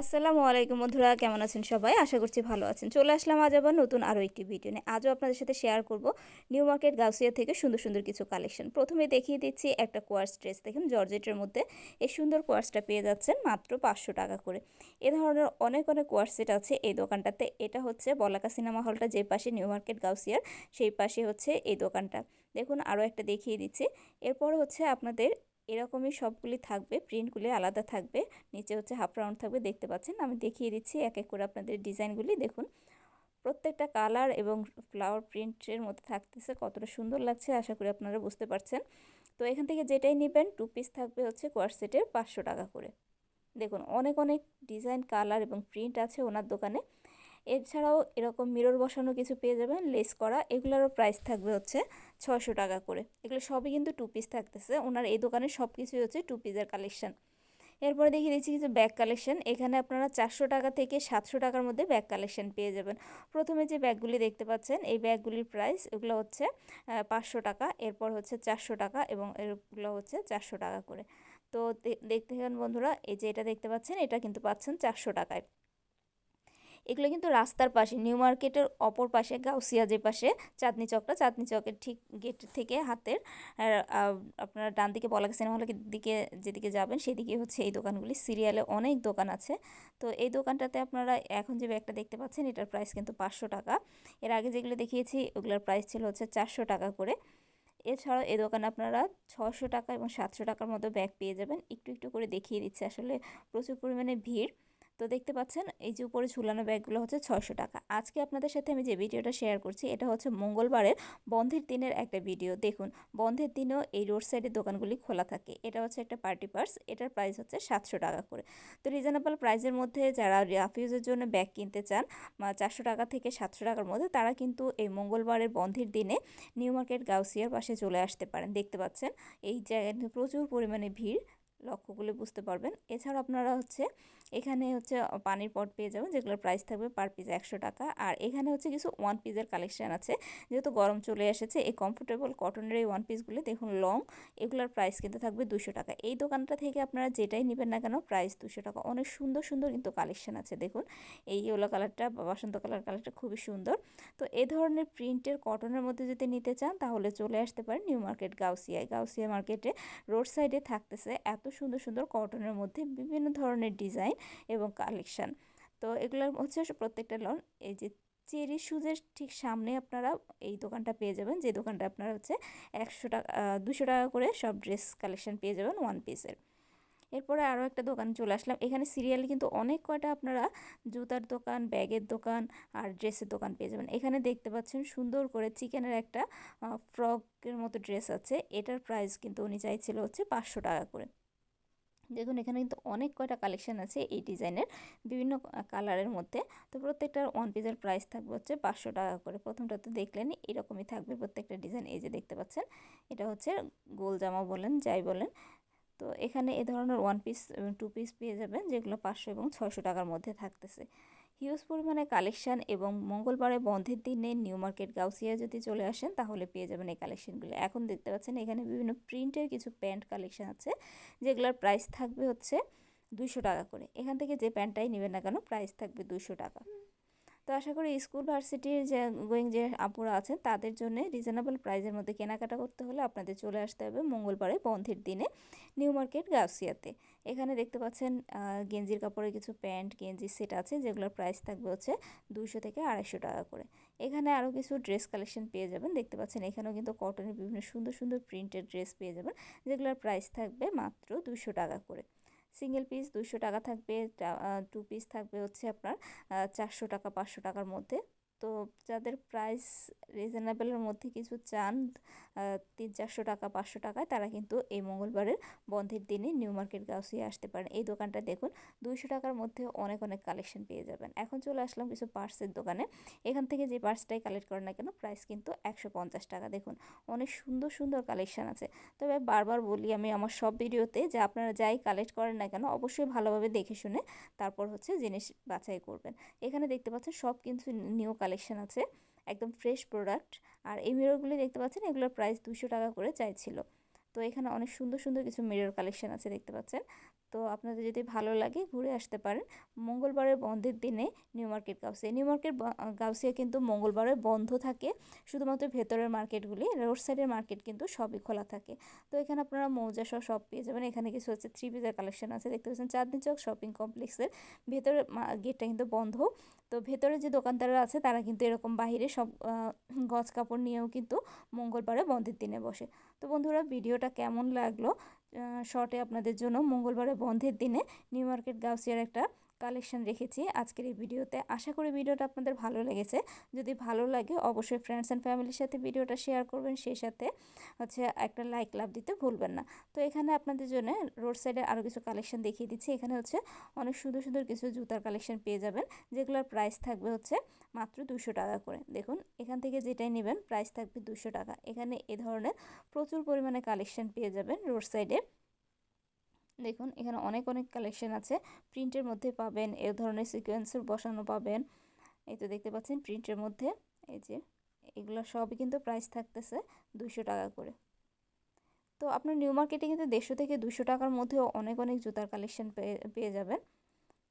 আসসালামু আলাইকুম বন্ধুরা, কেমন আছেন সবাই? আশা করছি ভালো আছেন। চলে আসলাম আজ আবার নতুন আরও একটি ভিডিও নিয়ে। আজও আপনাদের সাথে শেয়ার করব নিউ মার্কেট গাউসিয়া থেকে সুন্দর সুন্দর কিছু কালেকশন প্রথমে দেখিয়ে দিচ্ছি একটা কোয়ার্স ড্রেস দেখুন, জর্জেটের মধ্যে এই সুন্দর কোয়ার্সটা পেয়ে যাচ্ছেন মাত্র পাঁচশো টাকা করে। এ ধরনের অনেক অনেক কোয়ার্স সেট আছে এই দোকানটাতে। এটা হচ্ছে বলাকা সিনেমা হলটা যে পাশে নিউ মার্কেট গাউসিয়ার সেই পাশে হচ্ছে এই দোকানটা। দেখুন আরও একটা দেখিয়ে দিচ্ছি। এরপর হচ্ছে আপনাদের এরকমই সবগুলি থাকবে প্রিন্টগুলি আলাদা থাকবে, নিচে হচ্ছে হাফ রাউন্ড থাকবে, দেখতে পাচ্ছেন? আমি দেখিয়ে দিচ্ছি এক এক করে আপনাদের ডিজাইনগুলি, দেখুন। প্রত্যেকটা কালার এবং ফ্লাওয়ার প্রিন্টের মধ্যে থাকতেছে, কতটা সুন্দর লাগছে, আশা করি আপনারা বুঝতে পারছেন। তো এখান থেকে যেটাই নেবেন টু পিস থাকবে হচ্ছে কোয়ারসেটের পাঁচশো টাকা করে। দেখুন, অনেক অনেক ডিজাইন কালার এবং প্রিন্ট আছে ওনার দোকানে। এছাড়াও এরকম মিরর বসানো কিছু পেয়ে যাবেন লেস করা, এগুলোরও প্রাইস থাকবে হচ্ছে ছশো টাকা করে। এগুলো সবই কিন্তু টু পিস থাকতেছে। ওনার এই দোকানে সব কিছুই হচ্ছে টু পিসের কালেকশন এরপরে দেখিয়ে দিচ্ছি কিছু ব্যাগ কালেকশন এখানে আপনারা চারশো টাকা থেকে সাতশো টাকার মধ্যে ব্যাগ কালেকশন পেয়ে যাবেন। প্রথমে যে ব্যাগগুলি দেখতে পাচ্ছেন, এই ব্যাগগুলির প্রাইস এগুলো হচ্ছে পাঁচশো টাকা, এরপর হচ্ছে চারশো টাকা এবং এগুলো হচ্ছে চারশো টাকা করে। তো দেখতে বন্ধুরা, এই যে এটা দেখতে পাচ্ছেন, এটা কিন্তু পাচ্ছেন চারশো টাকায়। এগুলো কিন্তু রাস্তার পাশে, নিউ মার্কেটের অপর পাশে, গাউসিয়া যে পাশে, চাঁদনি চকটা, চাঁদনি চকের ঠিক গেট থেকে হাতের আপনার ডান দিকে বলাকা সিনেমা হলের দিকে যেদিকে যাবেন সেদিকে হচ্ছে এই দোকানগুলি। সিরিয়ালে অনেক দোকান আছে। তো এই দোকানটাতে আপনারা এখন যে ব্যাগটা দেখতে পাচ্ছেন, এটার প্রাইস কিন্তু পাঁচশো টাকা। এর আগে যেগুলো দেখিয়েছি, ওগুলোর প্রাইস ছিল হচ্ছে চারশো টাকা করে। এছাড়াও এ দোকানে আপনারা ছশো টাকা এবং সাতশো টাকার মতো ব্যাগ পেয়ে যাবেন। একটু একটু করে দেখিয়ে দিচ্ছে। আসলে প্রচুর পরিমাণে ভিড়। তো দেখতে পাচ্ছেন, এই যে উপরে ঝুলানো ব্যাগগুলো হচ্ছে ছয়শো টাকা। আজকে আপনাদের সাথে আমি যে ভিডিওটা শেয়ার করছি, এটা হচ্ছে মঙ্গলবারের বন্ধের দিনের একটা ভিডিও। দেখুন, বন্ধের দিনেও এই রোড সাইডের দোকানগুলি খোলা থাকে। এটা হচ্ছে একটা পার্টি পার্স এটার প্রাইস হচ্ছে সাতশো টাকা করে। তো রিজনেবল প্রাইসের মধ্যে যারা রাফিউজের জন্য ব্যাগ কিনতে চান চারশো টাকা থেকে সাতশো টাকার মধ্যে, তারা কিন্তু এই মঙ্গলবারের বন্ধের দিনে নিউ মার্কেট গাউসিয়ার পাশে চলে আসতে পারেন। দেখতে পাচ্ছেন, এই জায়গায় প্রচুর পরিমাণে ভিড় লক্ষ্যগুলো বুঝতে পারবেন। এছাড়া আপনারা হচ্ছে এখানে হচ্ছে পানির পট পেয়ে যাবেন, যেগুলোর প্রাইস থাকবে পার পিস একশো টাকা। আর এখানে হচ্ছে কিছু ওয়ান পিসের কালেকশান আছে। যেহেতু গরম চলে এসেছে, এই কমফোর্টেবল কটনের এই ওয়ান পিসগুলি দেখুন লং এগুলোর প্রাইস কিন্তু থাকবে দুশো টাকা। এই দোকানটা থেকে আপনারা যেটাই নেবেন না কেন প্রাইস দুশো টাকা। অনেক সুন্দর সুন্দর কিন্তু কালেকশান আছে, দেখুন। এই ইয়েলো কালারটা বা বাসন্ত কালার কালারটা খুবই সুন্দর। তো এই ধরনের প্রিন্টের কটনের মধ্যে যদি নিতে চান, তাহলে চলে আসতে পারেন নিউ মার্কেট গাউসিয়ায় গাউসিয়া মার্কেটে রোড সাইডে থাকতেছে এত সুন্দর সুন্দর কটনের মধ্যে বিভিন্ন ধরনের ডিজাইন এবং কালেকশান তো এগুলোর হচ্ছে প্রত্যেকটা লন এই যে চেরি শুজের ঠিক সামনে আপনারা এই দোকানটা পেয়ে যাবেন, যে দোকানটা আপনারা হচ্ছে একশো টাকা দুশো টাকা করে সব ড্রেস কালেকশান পেয়ে যাবেন ওয়ান পিসের এরপরে আরও একটা দোকান চলে আসলাম, এখানে সিরিয়ালে কিন্তু অনেক কয়টা আপনারা জুতার দোকান, ব্যাগের দোকান আর ড্রেসের দোকান পেয়ে যাবেন। এখানে দেখতে পাচ্ছেন সুন্দর করে চিকেনের একটা ফ্রকের মতো ড্রেস আছে, এটার প্রাইস কিন্তু উনি চাইছিল হচ্ছে পাঁচশো টাকা করে। দেখুন, এখানে কিন্তু অনেক কয়টা কালেকশান আছে এই ডিজাইনের বিভিন্ন কালারের মধ্যে। তো প্রত্যেকটার ওয়ান পিসের প্রাইস থাকবে হচ্ছে পাঁচশো টাকা করে। প্রথমটা তো দেখলেন, এরকমই থাকবে প্রত্যেকটা ডিজাইন এই যে দেখতে পাচ্ছেন। এটা হচ্ছে গোল জামা বলেন, যাই বলেন। তো এখানে এ ধরনের ওয়ান পিস টু পিস পেয়ে যাবেন, যেগুলো পাঁচশো এবং ছয়শো টাকার মধ্যে থাকতেছে। হিউজ পরিমাণে কালেকশান এবং মঙ্গলবারে বন্ধের দিনে নিউ মার্কেট গাউসিয়া যদি চলে আসেন, তাহলে পেয়ে যাবেন এই কালেকশানগুলো। এখন দেখতে পাচ্ছেন এখানে বিভিন্ন প্রিন্টের কিছু প্যান্ট কালেকশান আছে, যেগুলোর প্রাইস থাকবে হচ্ছে দুশো টাকা করে। এখান থেকে যে প্যান্টটাই নেবেন না কেন, প্রাইস থাকবে দুশো টাকা। তো আশা করি স্কুল, ভার্সিটির যে গোয়িং যে আপুরা আছেন, তাদের জন্য রিজনেবল প্রাইসের মধ্যে কেনাকাটা করতে হলে আপনাদের চলে আসতে হবে মঙ্গলবারে বন্ধের দিনে নিউ মার্কেট গাউসিয়াতে। এখানে দেখতে পাচ্ছেন গেঞ্জির কাপড়ের কিছু প্যান্ট, গেঞ্জি সেট আছে, যেগুলোর প্রাইস থাকবে হচ্ছে দুশো থেকে আড়াইশো টাকা করে। এখানে আরও কিছু ড্রেস কালেকশন পেয়ে যাবেন। দেখতে পাচ্ছেন, এখানেও কিন্তু কটনের বিভিন্ন সুন্দর সুন্দর প্রিন্টেড ড্রেস পেয়ে যাবেন, যেগুলোর প্রাইস থাকবে মাত্র দুশো টাকা করে। সিঙ্গেল পিস দুশো টাকা থাকবে টু পিস থাকবে হচ্ছে আপনার চারশো টাকা, পাঁচশো টাকার মধ্যে। তো যাদের প্রাইস রিজনেবলের মধ্যে কিছু চান তিন চারশো টাকা, পাঁচশো টাকায়, তারা কিন্তু এই মঙ্গলবারের বন্ধের দিনে নিউ মার্কেট গাউসিয়ে আসতে পারেন। এই দোকানটা দেখুন, দুইশো টাকার মধ্যে অনেক অনেক কালেকশন পেয়ে যাবেন। এখন চলে আসলাম কিছু পার্সের দোকানে। এখান থেকে যে পার্সটাই কালেক্ট করেন না কেন প্রাইস কিন্তু একশো পঞ্চাশ টাকা। দেখুন, অনেক সুন্দর সুন্দর কালেকশান আছে। তবে বারবার বলি আমি আমার সব ভিডিওতে যে আপনারা যাই কালেক্ট করেন না কেন, অবশ্যই ভালোভাবে দেখে শুনে তারপর হচ্ছে জিনিস বাছাই করবেন। এখানে দেখতে পাচ্ছেন সব কিছু নিউ কালেকশান আছে, একদম ফ্রেশ প্রোডাক্ট আর এই মিররগুলি দেখতে পাচ্ছেন, এগুলোর প্রাইস দুশো টাকা করে চাইছিল। তো এখানে অনেক সুন্দর সুন্দর কিছু মিরর কালেকশান আছে দেখতে পাচ্ছেন। তো আপনাদের যদি ভালো লাগে ঘুরে আসতে পারেন। মঙ্গলবারের বন্ধের দিনে New Market Gausia. New Market Gausia কিন্তু মঙ্গলবারে বন্ধ থাকে। শুধুমাত্র ভেতরের মার্কেটগুলি, রোড সাইডের মার্কেট কিন্তু সবই খোলা থাকে। তো এখানে আপনারা মৌজা সহ সব পেয়ে যাবেন। এখানে কিছু হচ্ছে থ্রি পিসের কালেকশন আছে। দেখতে পাচ্ছেন চাঁদনি চক শপিং কমপ্লেক্সের ভেতরের গেটটা কিন্তু বন্ধ। তো ভেতরে যে দোকানদাররা আছে তারা কিন্তু এরকম বাহিরে সব গজ কাপড় নিয়েও কিন্তু মঙ্গলবারে বন্ধের দিনে বসে। তো বন্ধুরা ভিডিওটা কেমন লাগল? শর্টে আপনাদের জন্য মঙ্গলবারে বন্ধের দিনে নিউ মার্কেট গাউসিয়ার একটা কালেকশন রেখেছি আজকের এই ভিডিওতে। আশা করি ভিডিওটা আপনাদের ভালো লেগেছে। যদি ভালো লাগে অবশ্যই ফ্রেন্ডস অ্যান্ড ফ্যামিলির সাথে ভিডিওটা শেয়ার করবেন, সেই সাথে হচ্ছে একটা লাইক লাভ দিতে ভুলবেন না। তো এখানে আপনাদের জন্য রোড সাইডে আরও কিছু কালেকশন দেখিয়ে দিচ্ছি। এখানে হচ্ছে অনেক সুন্দর সুন্দর কিছু জুতার কালেকশন পেয়ে যাবেন, যেগুলোর প্রাইস থাকবে হচ্ছে মাত্র দুশো টাকা করে। দেখুন, এখান থেকে যেটাই নেবেন প্রাইস থাকবে দুশো টাকা। এখানে এ ধরনের প্রচুর পরিমাণে কালেকশন পেয়ে যাবেন রোড সাইডে দেখুন, এখানে অনেক অনেক কালেকশন আছে। প্রিন্টের মধ্যে পাবেন, এ ধরনের সিকোয়েন্সের বসানো পাবেন। এই তো দেখতে পাচ্ছেন প্রিন্টের মধ্যে। এই যে, এগুলো সবই কিন্তু প্রাইস থাকতেছে দুশো টাকা করে। তো আপনার নিউ মার্কেটে কিন্তু দেড়শো থেকে দুশো টাকার মধ্যেও অনেক অনেক জুতার কালেকশন পেয়ে পেয়ে যাবেন।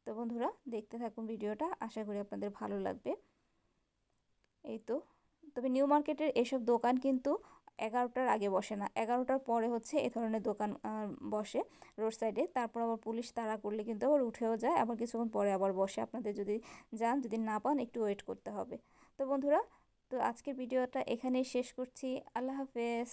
তো বন্ধুরা, দেখতে থাকুন ভিডিওটা, আশা করি আপনাদের ভালো লাগবে। এই তো, তবে নিউ মার্কেটের এসব দোকান কিন্তু এগারোটার আগে বসে না, এগারোটার পরে হচ্ছে এ ধরনের দোকান বসে রোড সাইডে তারপর আবার পুলিশ তাড়া করলে কিন্তু আবার উঠেও যায়, আবার কিছুক্ষণ পরে আবার বসে। আপনাদের যদি যান, যদি না পান, একটু ওয়েট করতে হবে। তো বন্ধুরা, তো আজকের ভিডিওটা এখানেই শেষ করছি। আল্লাহ হাফেজ।